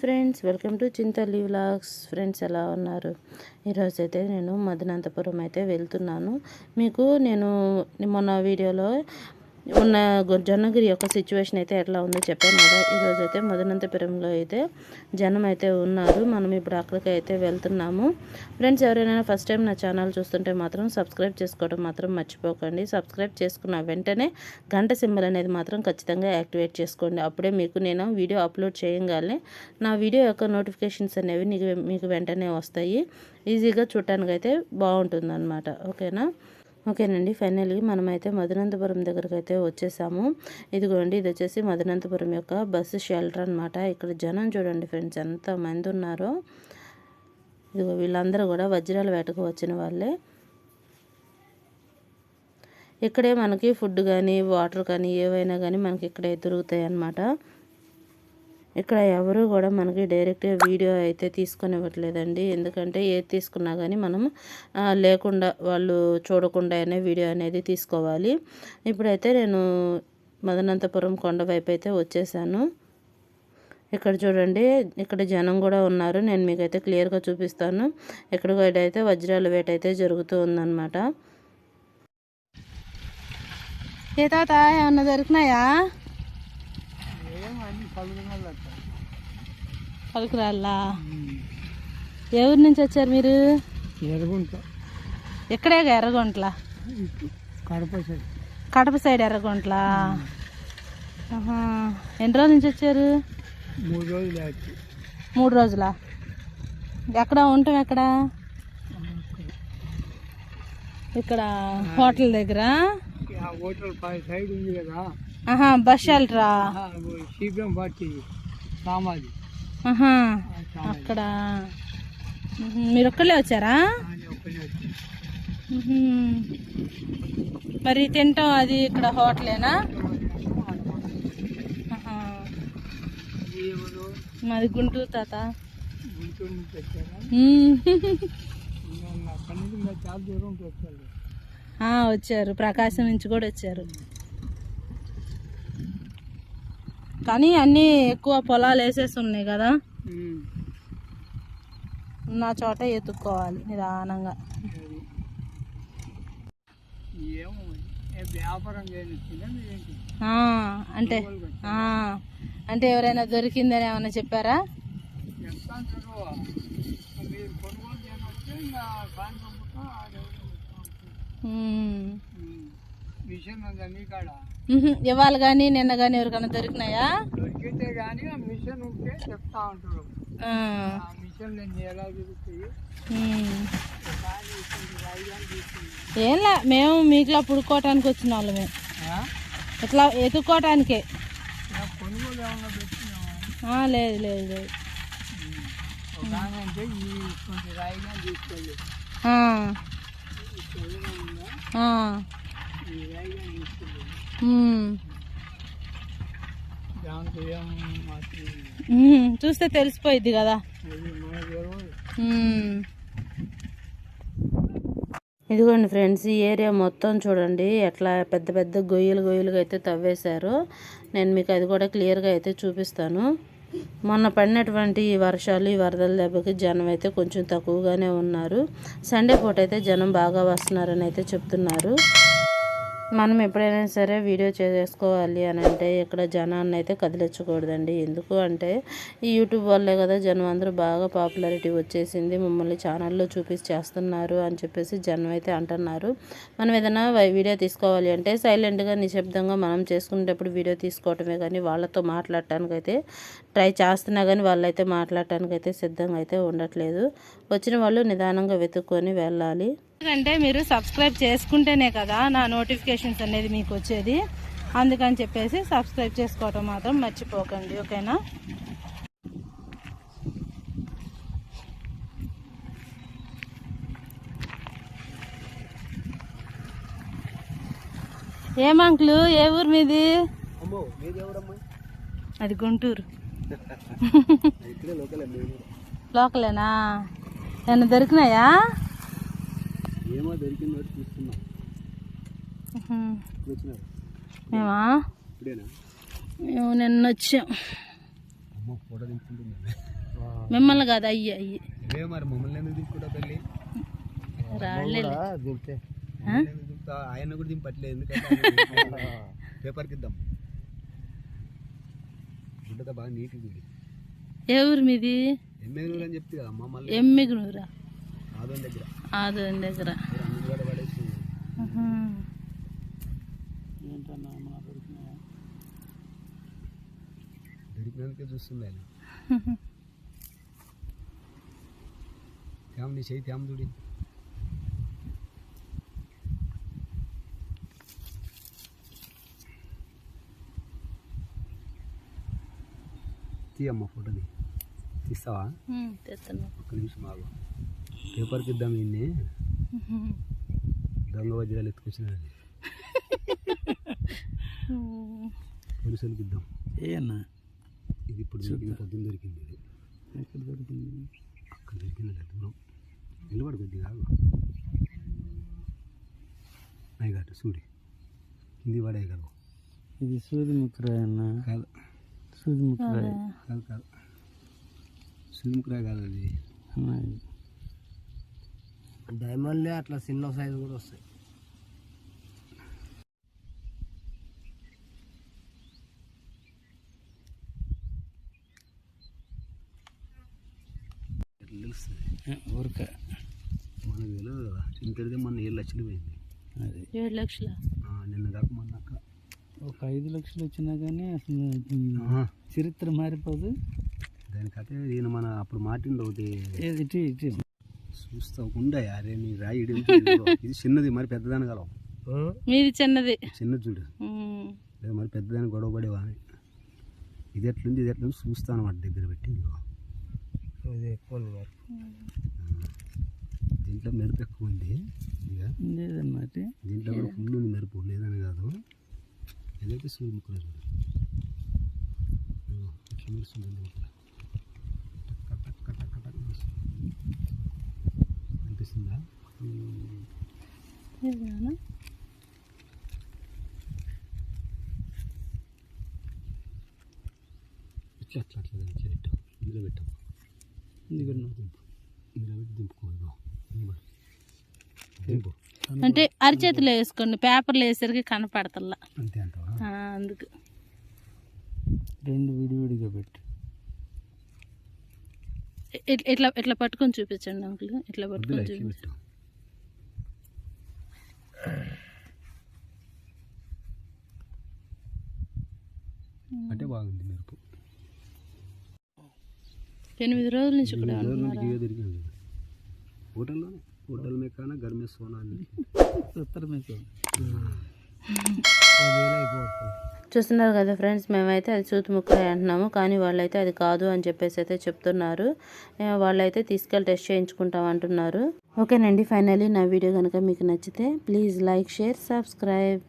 Friends welcome to Chintalli vlogs. Friends ఎలా ఉన్నారు? ఈరోజు అయితే నేను మదనంతపురం అయితే వెళ్తున్నాను. మీకు నేను మొన్న వీడియోలో ఉన్న జొన్నగిరి యొక్క సిచ్యువేషన్ అయితే ఎట్లా ఉందో చెప్పాను కదా ఈరోజు అయితే మదనంతపురంలో అయితే జనం అయితే ఉన్నారు. మనం ఇప్పుడు అక్కడికి అయితే వెళ్తున్నాము. ఫ్రెండ్స్ ఎవరైనా ఫస్ట్ టైం నా ఛానల్ చూస్తుంటే మాత్రం సబ్స్క్రైబ్ చేసుకోవడం మాత్రం మర్చిపోకండి. సబ్స్క్రైబ్ చేసుకున్న వెంటనే గంట సింబల్ అనేది మాత్రం ఖచ్చితంగా యాక్టివేట్ చేసుకోండి. అప్పుడే మీకు నేను వీడియో అప్లోడ్ చేయగానే నా వీడియో యొక్క నోటిఫికేషన్స్ అనేవి నీకు మీకు వెంటనే వస్తాయి. ఈజీగా చూడటానికి అయితే బాగుంటుంది ఓకేనా ఓకేనండి ఫైనల్గా మనమైతే మధునంతపురం దగ్గరకు అయితే వచ్చేసాము. ఇదిగోండి ఇది వచ్చేసి మదనంతపురం యొక్క బస్సు షెల్టర్ అనమాట ఇక్కడ జనం చూడండి ఫ్రెండ్స్ ఎంత మంది ఉన్నారో. ఇదిగో వీళ్ళందరూ కూడా వజ్రాల వేటకు వచ్చిన వాళ్ళే. ఇక్కడే మనకి ఫుడ్ కానీ వాటర్ కానీ ఏవైనా కానీ మనకి ఇక్కడే దొరుకుతాయి అన్నమాట ఇక్కడ ఎవరు కూడా మనకి డైరెక్ట్గా వీడియో అయితే తీసుకొనివ్వట్లేదండి ఎందుకంటే ఏది తీసుకున్నా కానీ మనం లేకుండా వాళ్ళు చూడకుండానే వీడియో అనేది తీసుకోవాలి. ఇప్పుడైతే నేను మదనంతపురం కొండ వైపు అయితే వచ్చేసాను. ఇక్కడ చూడండి ఇక్కడ జనం కూడా ఉన్నారు. నేను మీకైతే క్లియర్గా చూపిస్తాను. ఇక్కడ అయితే వజ్రాల వేట అయితే జరుగుతూ ఉందన్నమాట. ఏ తాత ఏమన్నా దొరికినాయా? పలుకురాళ్ళా? ఊరు నుంచి వచ్చారు మీరు? ఎరుగుంట ఎక్కడే ఎర్రగొంట్ల? కడప సైడ్. కడప సైడ్ ఎర్రగొంట్ల. ఎన్ని రోజుల నుంచి వచ్చారు? మూడు రోజులు మూడు రోజుల? ఎక్కడ ఉంటాం ఎక్కడ? ఇక్కడ హోటల్ దగ్గర? హోటల్ సైడ్ ఉంది కదా. ఆహా బస్ షెల్టరా పార్టీ సామాజి ఆహా అక్కడ. మీరు ఒక్కళ్ళే వచ్చారా. మరి తింటాం అది ఇక్కడ హోటలేనా? మాది గుంటూరు తాత. వచ్చారు? ప్రకాశం నుంచి కూడా వచ్చారు. కానీ అన్నీ ఎక్కువ పొలాలు వేసేసి ఉన్నాయి కదా. ఉన్న చోట ఎత్తుక్కోవాలి నిదానంగా. అంటే అంటే ఎవరైనా దొరికిందని ఏమైనా చెప్పారా? కొనుగోలు మిషన్ కాడ. ఇవాళ కానీ నిన్న కానీ ఎవరికైనా దొరికినాయా? దొరికితే కానీ ఆ మిషన్ ఉంటే చెప్తా ఉంటారు ఆ, మిషన్ నేను ఎలా దొరుకుతాయి ఏంలా మేము మీకులా పుడుకోవటానికి వచ్చిన వాళ్ళమే. ఇట్లా ఎత్తుక్కోవటానికే లేదు లేదు లేదు. తీసుకెళ్ళి. చూస్తే తెలిసిపోయింది కదా. ఇదిగోండి ఫ్రెండ్స్ ఈ ఏరియా మొత్తం చూడండి. ఎట్లా పెద్ద పెద్ద గొయ్యలు గొయ్యలుగా అయితే తవ్వేశారు. నేను మీకు అది కూడా క్లియర్గా అయితే చూపిస్తాను. మొన్న పడినటువంటి ఈ వర్షాలు ఈ వరదల దెబ్బకి జనం అయితే కొంచెం తక్కువగానే ఉన్నారు. సండే పూట అయితే జనం బాగా వస్తున్నారని అయితే చెప్తున్నారు. మనం ఎప్పుడైనా సరే వీడియో చేసుకోవాలి అని అంటే ఇక్కడ జనాన్ని అయితే కదిలించకూడదండి. ఎందుకు అంటే ఈ యూట్యూబ్ వల్లే కదా జనం అందరూ బాగా పాపులారిటీ వచ్చేసింది. మమ్మల్ని ఛానల్లో చూపించి చేస్తున్నారు అని చెప్పేసి జనం అయితే అంటున్నారు. మనం ఏదైనా వీడియో తీసుకోవాలి అంటే సైలెంట్గా నిశ్శబ్దంగా మనం చేసుకునేటప్పుడు వీడియో తీసుకోవటమే కానీ వాళ్ళతో మాట్లాడటానికి అయితే ట్రై చేస్తున్నా కానీ వాళ్ళైతే మాట్లాడటానికి అయితే సిద్ధంగా అయితే ఉండట్లేదు. వచ్చిన వాళ్ళు నిదానంగా వెతుక్కొని వెళ్ళాలి. ఎందుకంటే మీరు సబ్స్క్రైబ్ చేసుకుంటేనే కదా నా నోటిఫికేషన్స్ అనేది మీకు వచ్చేది. అందుకని చెప్పేసి సబ్స్క్రైబ్ చేసుకోవటం మాత్రం మర్చిపోకండి ఓకేనా? ఏమంకులు ఏ ఊరు మీది? అది గుంటూరు. లోకలేనా? ఏమన్నా దొరికినాయా? ఏమో దొరికిందో. వచ్చినారు మేమా? ఇప్పుడేనా? మేము నిన్న వచ్చాం. ఫోటో మిమ్మల్ని కాదు అయ్యి అయ్యి. ఇవే మరి మమ్మల్ని ఎందుకు దింపుకుంటా తల్లి? రాళ్ళే దింపే మమ్మల్ని ఎందుకు దింపుతా? ఆయన కూడా దింపట్లేదు ఎందుకంటే పేపర్కి ఇద్దాం. గుడ్డతో బాగా నీట్గా చూడి ఏ ఊరు మీది? ఎమ్మెల్యేలు అని చెప్తే కదా అమ్మ మళ్ళీ. ఎమ్మిగునూరా? ఆదోని దగ్గర. ఆదోని దగ్గర చూస్తుంది చేయి తేమ చూడి. తీయమ్మ ఫోటోది. తీస్తావా? ఒక్క నిమిషం ఆగు. పేపర్కి ఇద్దాం ఇన్ని దొంగ వజ్రాలు ఎత్తుకొచ్చినారని. ఉమ్. పోలీసులకు ఇద్దాం ఏ అన్న ఇది ఇప్పుడు దొరికింది పొద్దున్న దొరికింది ఇది. ఎక్కడ దొరికింది? అక్కడ దొరికింది దూరం. నిలబడు కొద్దిగా ఆగు. అయ్యగాట చూడి కింది పడేయగలవు ఇది సూర్యముఖరాయ అన్న కాదు. సూర్యముఖరాయ కాదు కాదు. సుముకురా కాదు అది. డైమండ్లే అట్లా చిన్న సైజు కూడా వస్తాయి. ఊరిక. మనకు తెలియదు కదా. ఇంతటిదే మొన్న ఏడు లక్షలు పోయింది. అది. ఏడు లక్షల? నిన్న కాక మొన్న అక్క ఒక ఐదు లక్షలు వచ్చినా కానీ అసలు. చరిత్ర మారిపోదు. దాని కథ ఈయన మన అప్పుడు మాటింది ఒకటి ఏది ఇటు ఇటు చూస్తా ఉండే అరే నీ రాయి ఇది చిన్నది మరి పెద్దదాని కలవు. మీది చిన్నది. చిన్నది చూడు. లేదా మరి పెద్దదాని గొడవ పడేవా? అని ఇది ఎట్లుంది ఇది ఎట్లుంది చూస్తాను అన్నమాట దగ్గర పెట్టి. ఇది ఎక్కువ దీంట్లో మెరుపు ఎక్కువ ఉంది. లేదన్నమాట. దీంట్లో కూడా ఫుల్ ఉంది మెరుపు లేదని కాదు. ఏదైతే సూర్య ముక్కలు చూడు. అట్లా అట్లా పెట్టాం ఇందులో పెట్టాం ఇందులో దింపు ఇందులో పెట్టి అంటే అరిచేతులు వేసుకోండి. పేపర్లు వేసరికి కనపడతల్లా. అంతే అందుకు. రెండు విడివిడిగా పెట్టు. ఇట్లా ఇట్లా పట్టుకొని చూపించండి అంకుల్? ఇట్లా పట్టుకొని చూపించండి? అంటే బాగుంది మెరుపు. ఎనిమిది రోజుల నుంచి ఇక్కడ హోటల్లోనే? హోటల్ మే కానా గర్ మే సోనా అని ఉత్తరమే చూస్తున్నారు కదా ఫ్రెండ్స్ మేమైతే అది చూతుముక్కరాయి అంటున్నాము. కానీ వాళ్ళైతే అది కాదు అని చెప్పేసి అయితే చెప్తున్నారు. వాళ్ళైతే తీసుకెళ్ళి టెస్ట్ చేయించుకుంటాం అంటున్నారు. ఓకేనండి ఫైనలీ నా వీడియో కనుక మీకు నచ్చితే ప్లీజ్ లైక్ షేర్ సబ్స్క్రైబ్.